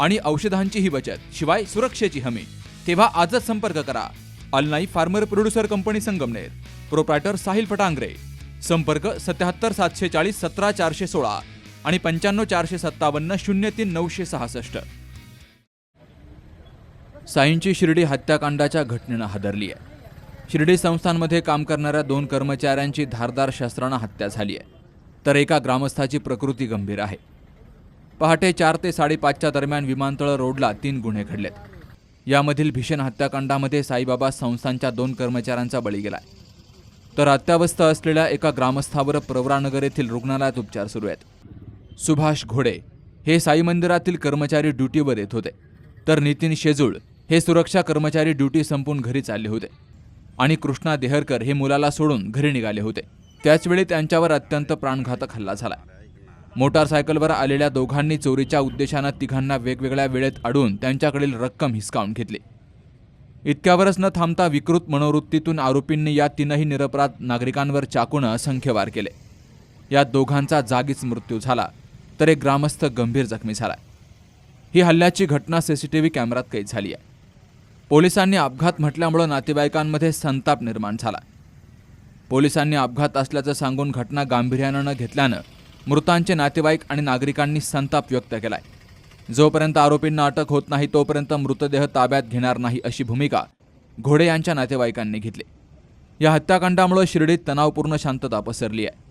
आणि औषधांचीही बचत शिवाय सुरक्षेची हमी. तेव्हा आजच संपर्क करा. अलनाई farmer producer company Sangamner. Proprietor Sahil Fatangare. संपर्क सत्याहत्तर सातशे चाळीस सतरा चारशे सोळा आणि पंच्याण्णव चारशे सत्तावन्न शून्य तीन नऊशे सहासष्ट. साईंची शिर्डी हत्याकांडाच्या घटनेनं हादरली आहे शिर्डी संस्थांमध्ये काम करणाऱ्या दोन कर्मचाऱ्यांची धारदार शस्त्रानं हत्या झाली आहे तर एका ग्रामस्थाची प्रकृती गंभीर आहे. पहाटे चार ते साडेपाचच्या दरम्यान विमानतळ रोडला तीन गुन्हे घडलेत. यामधील भीषण हत्याकांडामध्ये साईबाबा संस्थांच्या दोन कर्मचाऱ्यांचा बळी गेलाय. तर अत्यावस्थ असलेल्या एका ग्रामस्थावर प्रवरानगर येथील रुग्णालयात उपचार सुरू आहेत. सुभाष घोडे हे साई मंदिरातील कर्मचारी ड्युटीवर येत होते. तर नितीन शेजूळ हे सुरक्षा कर्मचारी ड्युटी संपून घरी चालले होते. आणि कृष्णा देहरकर हे मुलाला सोडून घरी निघाले होते. त्याचवेळी त्यांच्यावर अत्यंत प्राणघातक हल्ला झाला. मोटारसायकलवर आलेल्या दोघांनी चोरीच्या उद्देशानं तिघांना वेगवेगळ्या वेळेत अडून त्यांच्याकडील रक्कम हिसकावून घेतली. इतक्यावरच न थांबता विकृत मनोवृत्तीतून आरोपींनी या तीनही निरपराध नागरिकांवर चाकूनं असंख्य वार केले. या दोघांचा जागीच मृत्यू झाला तर एक ग्रामस्थ गंभीर जखमी झाला. ही हल्ल्याची घटना सीसीटीव्ही कॅमेऱ्यात कैद झाली आहे. पोलिसांनी अपघात म्हटल्यामुळं नातेवाईकांमध्ये संताप निर्माण झाला. पोलिसांनी अपघात असल्याचं सांगून घटना गांभीर्यानं न घेतल्यानं मृतांचे नातेवाईक आणि नागरिकांनी संताप व्यक्त केलाय. जोपर्यंत आरोपींना अटक होत नाही तोपर्यंत मृतदेह ताब्यात घेणार नाही अशी भूमिका घोडे यांच्या नातेवाईकांनी घेतली. या हत्याकांडामुळे शिर्डीत तणावपूर्ण शांतता पसरली आहे.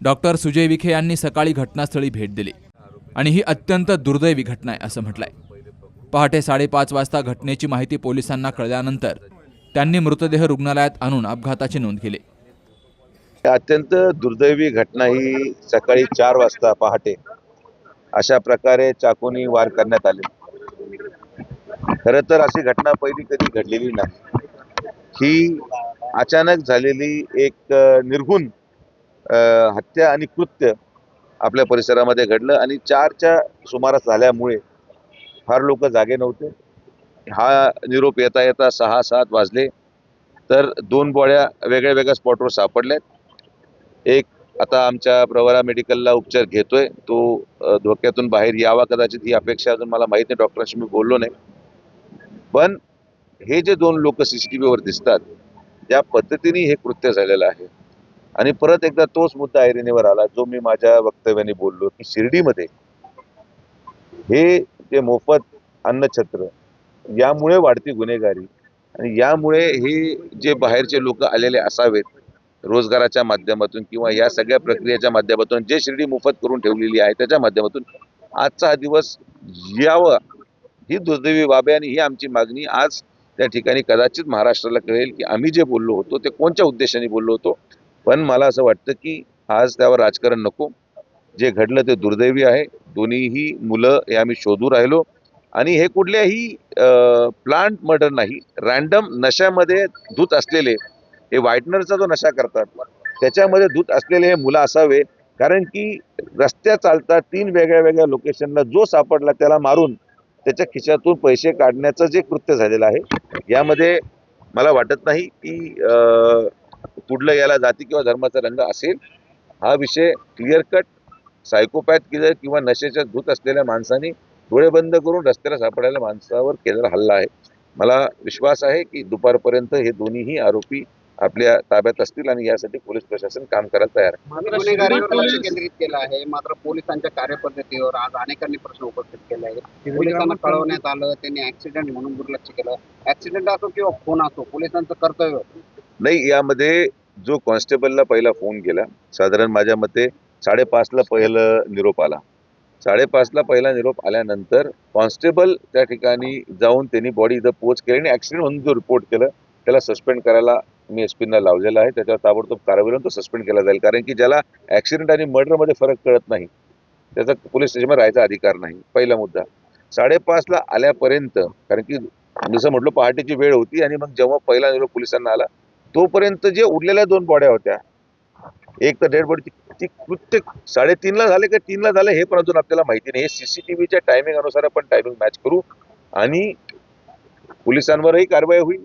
डॉक्टर सुजय विखे यांनी सकाळी घटनास्थळी भेट दिली. आणि ही अत्यंत दुर्दैवी घटना आहे असं म्हटलंय. पहाटे साडेपाच वाजता घटनेची माहिती पोलिसांना कळल्यानंतर त्यांनी मृतदेह रुग्णालयात आणून अपघाताची नोंद केली. अत्यंत दुर्दैवी घटना ही सकाळी चार वाजता पहाटे अशा प्रकारे चाकूनी वार करण्यात आले. खर तर अशी घटना पहिली कधी घडलेली नाही. ही अचानक झालेली एक अ, हत्या आणि कृत्य आपल्या परिसरामध्ये घडलं आणि चारच्या सुमारास झाल्यामुळे फार लोक जागे नव्हते. हा निरोप येता येता सहा सात वाजले. तर दोन बोळ्या वेगळ्या वेगळ्या स्पॉटवर सापडल्यात. एक आता आमच्या प्रवरा मेडिकलला उपचार घेतोय. तो धोक्यातून बाहेर यावा कदाचित ही अपेक्षा अजून मला माहीत नाही. डॉक्टरांशी मी बोललो नाही. पण हे जे दोन लोक सीसीटीव्हीवर दिसतात त्या पद्धतीने हे कृत्य झालेलं आहे. आणि परत एकदा तोच मुद्दा ऐरणीवर आला जो मी माझ्या वक्तव्याने बोललो की शिर्डीमध्ये हे जे मोफत अन्नछत्र यामुळे वाढती गुन्हेगारी आणि यामुळे हे जे बाहेरचे लोक आलेले असावेत रोजगाराच्या माध्यमातून किंवा या सगळ्या प्रक्रियेच्या माध्यमातून जे शिर्डी मोफत करून ठेवलेली आहे त्याच्या माध्यमातून आजचा हा दिवस यावं ही दुर्दैवी बाब आहे आणि ही आमची मागणी आज त्या ठिकाणी कदाचित महाराष्ट्राला कळेल की आम्ही जे बोललो होतो ते कोणत्या उद्देशाने बोललो होतो. पण मला असं वाटतं की आज त्यावर राजकारण नको. जे घडलं ते दुर्दैवी आहे. दोन्हीही मुलं हे आम्ही शोधू राहिलो. आणि हे कुठल्याही प्लांट मर्डर नाही रॅन्डम नशामध्ये धूत असलेले हे व्हाईटनरचा जो नशा करतात त्याच्यामध्ये धूत असलेले हे मुलं असावे कारण की रस्त्या चालतात तीन वेगळ्या वेगळ्या लोकेशनला जो सापडला त्याला मारून त्याच्या खिशातून पैसे काढण्याचं जे कृत्य झालेलं आहे यामध्ये मला वाटत नाही की अं, कुठलं याला जाती किंवा धर्माचा रंग असेल. हा विषय क्लिअर कट सायकोपॅथ किलर किंवा नशेच्या धूत असलेल्या माणसाने डोळे बंद करून रस्त्याला सापडायला माणसावर केलेला हल्ला आहे. मला विश्वास आहे की दुपारपर्यंत हे दोन्हीही आरोपी आपल्या ताब्यात असतील आणि यासाठी पोलीस प्रशासन काम करायला तयार आहे. केंद्रित केलं आहे. मात्र पोलिसांच्या कार्यपद्धतीवर आज अनेकांनी प्रश्न उपस्थित केले आहेत. पोलिसांना कळवण्यात आलं त्यांनी ऍक्सिडेंट म्हणून दुर्लक्ष केलं. ऍक्सिडेंट असो किंवा खून असो पोलिसांचं कर्तव्य. नाही यामध्ये जो कॉन्स्टेबलला पहिला फोन केला साधारण माझ्या मते साडेपाचला पहिलं निरोप आला. साडेपाचला पहिला निरोप आल्यानंतर कॉन्स्टेबल त्या ठिकाणी जाऊन त्यांनी बॉडी इथं पोच केली आणि ऍक्सिडेंट म्हणून जो रिपोर्ट केलं त्याला सस्पेंड करायला मी एस पीना लावलेला आहे. त्याच्यावर ताबडतोब कारवाई होऊन तो सस्पेंड केला जाईल. कारण की ज्याला ऍक्सिडेंट आणि मर्डरमध्ये फरक कळत नाही त्याचा पोलीस स्टेशनमध्ये राहायचा अधिकार नाही. पहिला मुद्दा. साडेपाचला आल्यापर्यंत कारण की जसं म्हटलं पहाटेची वेळ होती आणि मग जेव्हा पहिला निरोप पोलिसांना आला तोपर्यंत जे उरलेल्या दोन बॉड्या होत्या एक तर डेड बॉडी ती कृत्य साडेतीनला झाले का तीनला झाले हे पण अजून आपल्याला माहिती नाही. हे सीसीटीव्हीच्या टायमिंग अनुसार आपण टायमिंग मॅच करू आणि पोलिसांवरही कारवाई होईल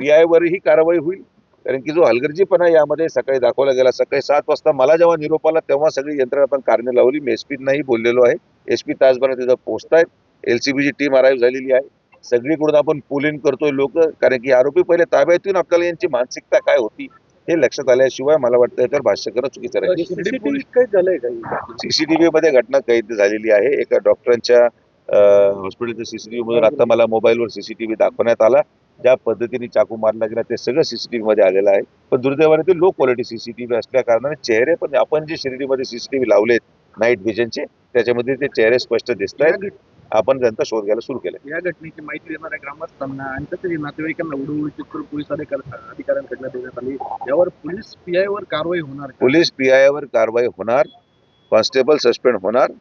पी आयवरही कारवाई होईल. कारण की जो हलगर्जीपणा यामध्ये सकाळी दाखवला गेला सकाळी सात वाजता मला जेव्हा निरोप आला तेव्हा सगळी यंत्रणा आपण कारणे लावली. मी एस नाही बोललेलो आहे. एस पी तासभरात तिथं पोहोचतायत. एल सी बीची टीम अराईव्ह झालेली आहे. सगळीकडून आपण पोलिंग करतोय लोक. कारण की आरोपी पहिले ताब्यात येऊन आपल्याला यांची मानसिकता काय होती हे लक्षात आल्याशिवाय मला वाटतं याच्यावर भाष्य करणं चुकीचं राहील. सीसीटीव्ही काय झालंय काही? सीसीटीव्ही मध्ये घटना कैद झालेली आहे. एका डॉक्टरांच्या हॉस्पिटलच्या सीसीटीव्ही मधून आता मला मोबाईलवर सीसीटीव्ही दाखवण्यात आला. ज्या पद्धतीने चाकू मारला गेला ते सगळं सीसीटीव्ही मध्ये आलेलं आहे. पण दुर्दैवाने ते लो क्वालिटी सीसीटीव्ही असल्या कारणाने चेहरे पण आपण जे शिर्डीमध्ये सीसीटीव्ही लावलेत नाईट व्हिजनचे त्याच्यामध्ये ते चेहरे स्पष्ट दिसत आहेत. आपण त्यांचा शोध घ्यायला सुरू केला या घटनेची माहिती देणाऱ्या ग्रामस्थांना आणि तसेच नातेवाईकांना उडवून करून पोलीस अधिकाऱ्यांकडनं देण्यात आली. यावर पोलीस पीआय वर कारवाई होणार? पोलीस पी वर कारवाई होणार कॉन्स्टेबल सस्पेंड होणार.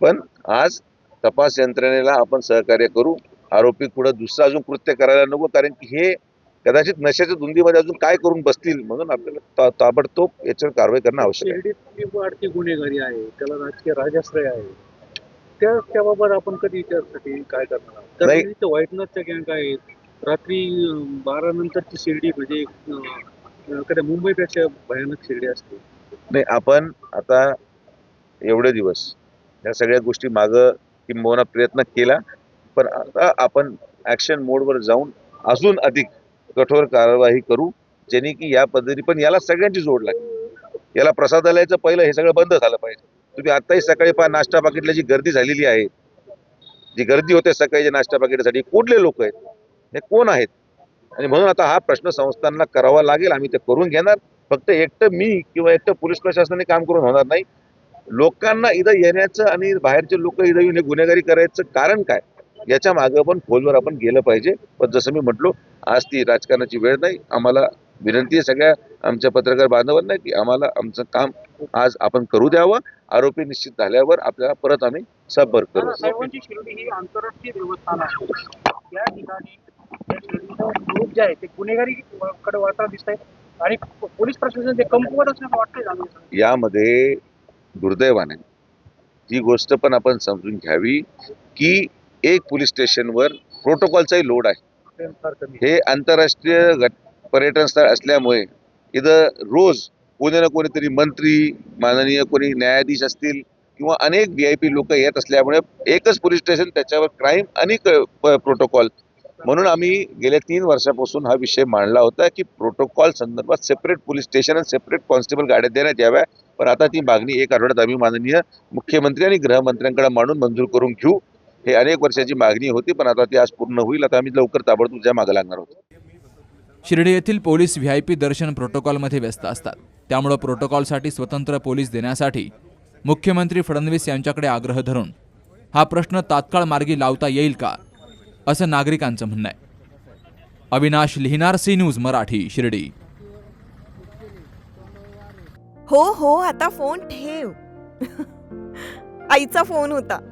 पण आज तपास यंत्रणेला आपण सहकार्य करू आरोपी पुढे दुसरं अजून कृत्य करायला नको कारण की हे कदाचित नशेच्या धुंदीमध्ये अजून काय करून बसतील म्हणून आपल्याला ताबडतोब याच्यावर कारवाई करणं आवश्यक आहे. वाढती गुन्हेगारी आहे त्याला राजकीय राजाश्रय आहे. त्या त्याबाबत आपण कधी त्यासाठी काय करणार व्हाईटनरच्या गँग आहेत. रात्री बारा नंतरची शिर्डी म्हणजे कधी मुंबईपेक्षा भयानक शिर्डी असते. नाही आपण आता एवढे दिवस या सगळ्या गोष्टी मागं किंबहुना प्रयत्न केला. पण आता आपण ऍक्शन मोडवर जाऊन अजून अधिक कठोर कारवाई करू ज्याने की या पद्धती पण याला सगळ्यांची जोड लागेल. याला प्रसादालयाचं पहिलं हे सगळं बंद झालं पाहिजे. तुम्ही आत्ताही सकाळी पहा नाश्ता पाकिटल्याची जी गर्दी झालेली आहे जी गर्दी होते सकाळी नाश्ता पाकिटासाठी कुठले लोक आहेत? हे कोण आहेत? आणि म्हणून आता हा प्रश्न संस्थांना करावा लागेल. आम्ही ते करून घेणार. फक्त एकटं मी किंवा एकटं पोलीस प्रशासनाने काम करून होणार नाही. लोकांना इथं येण्याचं आणि बाहेरचे लोक इथं येऊन हे गुन्हेगारी करायचं कारण काय? याच्या मागं पण खोलवर आपण गेलं पाहिजे. पण जसं मी म्हटलो आज ती राजकारणाची वेळ नाही. आम्हाला विनंती आहे सगळ्या आमच्या पत्रकार बांधवांना की आम्हाला आमचं काम आज आपण करू द्यावं. आरोपी निश्चित झाल्यावर आपल्याला परत आम्ही संपर्क करू. या ठिकाणी जे आहे ते गुन्हेगारी कडे दिसत आणि पोलीस प्रशासन ते कमकुवत असल्याचं वाटतंय जाणून यामध्ये दुर्दैवाने ही गोष्ट पण आपण समजून घ्यावी की एक पोलीस स्टेशनवर प्रोटोकॉलचाही लोड आहे. हे आंतरराष्ट्रीय पर्यटन स्थळ असल्यामुळे इथं रोज कोणी ना कोणीतरी मंत्री माननीय कोणी न्यायाधीश असतील किंवा अनेक व्ही आय पी लोक येत असल्यामुळे एकच पोलीस स्टेशन त्याच्यावर क्राईम आणि प्रोटोकॉल. म्हणून आम्ही गेल्या तीन वर्षापासून हा विषय मांडला होता की प्रोटोकॉल संदर्भात सेपरेट पोलीस स्टेशन आणि सेपरेट कॉन्स्टेबल गाड्या देण्यात याव्या. पण आता ती मागणी एक आठवड्यात आम्ही माननीय मुख्यमंत्री आणि गृहमंत्र्यांकडे मांडून मंजूर करून घेऊ. हे अनेक वर्षाची मागणी होती पण आता ती आज पूर्ण होईल. आता आम्ही लवकर ताबडतोब त्या मागे लागणार आहोत. शिर्डी येथील पोलीस व्ही आय पी दर्शन प्रोटोकॉलमध्ये व्यस्त असतात. त्यामुळं प्रोटोकॉलसाठी स्वतंत्र पोलीस देण्यासाठी मुख्यमंत्री फडणवीस यांच्याकडे आग्रह धरून हा प्रश्न तात्काळ मार्गी लावता येईल का असं नागरिकांचं म्हणणं आहे. Avinash Lihinar C news Marathi Shirdi. हो हो आता फोन ठेव. आईचा फोन होता.